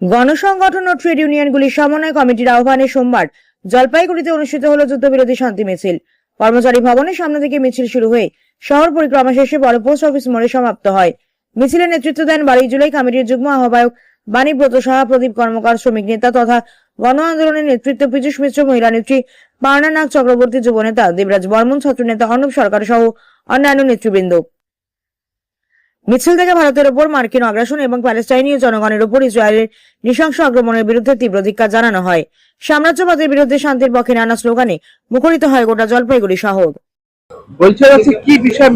গণসংগঠন ও trade ইউনিয়নগুলির সমন্বয় কমিটির আহ্বানে সোমবার জলপাইগুড়িতে অনুষ্ঠিত হল যুদ্ধবিরোধী শান্তি মিছিল। কর্মচারী ভবনের সামনে থেকে মিছিল শুরু হয়ে শহর পরিক্রমা শেষে বড় পোস্ট অফিস মোড়ে সমাপ্ত হয়। মিছিলে নেতৃত্ব দেন বাড়ি জুলাই কমিটির যুগ্ম আহ্বায়ক বাণীব্রত সাহা, প্রদীপ কর্মকার, শ্রমিক নেতা তথা গণ আন্দোলনের নেতৃত্ব পীযুষ মিশ্র, মহিলা নেত্রী পার্না নাগ চক্রবর্তী, যুব নেতা দেবরাজ বর্মন ছাত্র নেতা অর্ণব সরকার সহ অন্যান্য নেতৃবৃন্দ। মিছিল থেকে ভারতের ওপর মার্কিন আগ্রাসন এবং প্যালেস্টাইনীয় জনগণের ওপর ইসরায়েলের নৃশংস আক্রমণের বিরুদ্ধে তীব্র ধিক্কার জানানো হয়। সাম্রাজ্যবাদের বিরুদ্ধে শান্তির পক্ষে নানা স্লোগানে মুখরিত হয় গোটা জলপাইগুড়ি শহর। বলছে কি বিষয়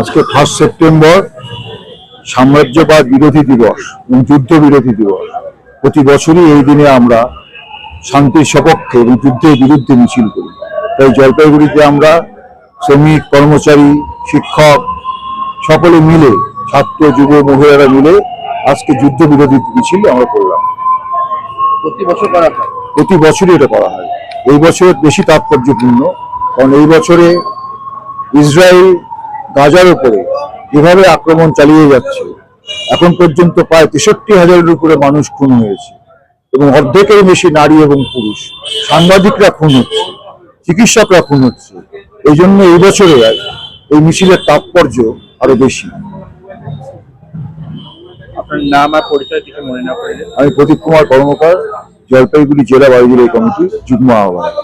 আজকে ফার্স্ট সেপ্টেম্বর সাম্রাজ্যবাদ বিরোধী দিবস এবং যুদ্ধ বিরোধী দিবস। প্রতি বছরই এই দিনে আমরা শান্তির সপক্ষে এবং যুদ্ধের বিরুদ্ধে মিছিল করি। তাই জলপাইগুড়িতে আমরা শ্রমিক কর্মচারী শিক্ষক সকলে মিলে ছাত্র যুব মহিলারা মিলে আজকে যুদ্ধ বিরোধী মিছিল আমরা করলাম। প্রতি বছর করা হয়? প্রতি বছরই এটা করা হয়। এই বছর বেশি তাৎপর্যপূর্ণ কারণ এই বছরে ইসরায়েল গাজার উপরে যেভাবে আক্রমণ চালিয়ে যাচ্ছে। এখন পর্যন্ত প্রায় তেষট্টি হাজারের উপরে মানুষ খুন হয়েছে এবং অর্ধেকের বেশি নারী এবং পুরুষ। সাংবাদিকরা খুন হচ্ছে চিকিৎসকরা খুন হচ্ছে। এই জন্য এই বছরে এই মিছিলের তাৎপর্য আরও বেশি। আপনার নাম আর পরিচয় মনে না আমি প্রদীপ কুমার কর্মকার জলপাইগুড়ি জেলা বায়ুজুড়ি কমিটি যুগ্ম আহ্বায়ক।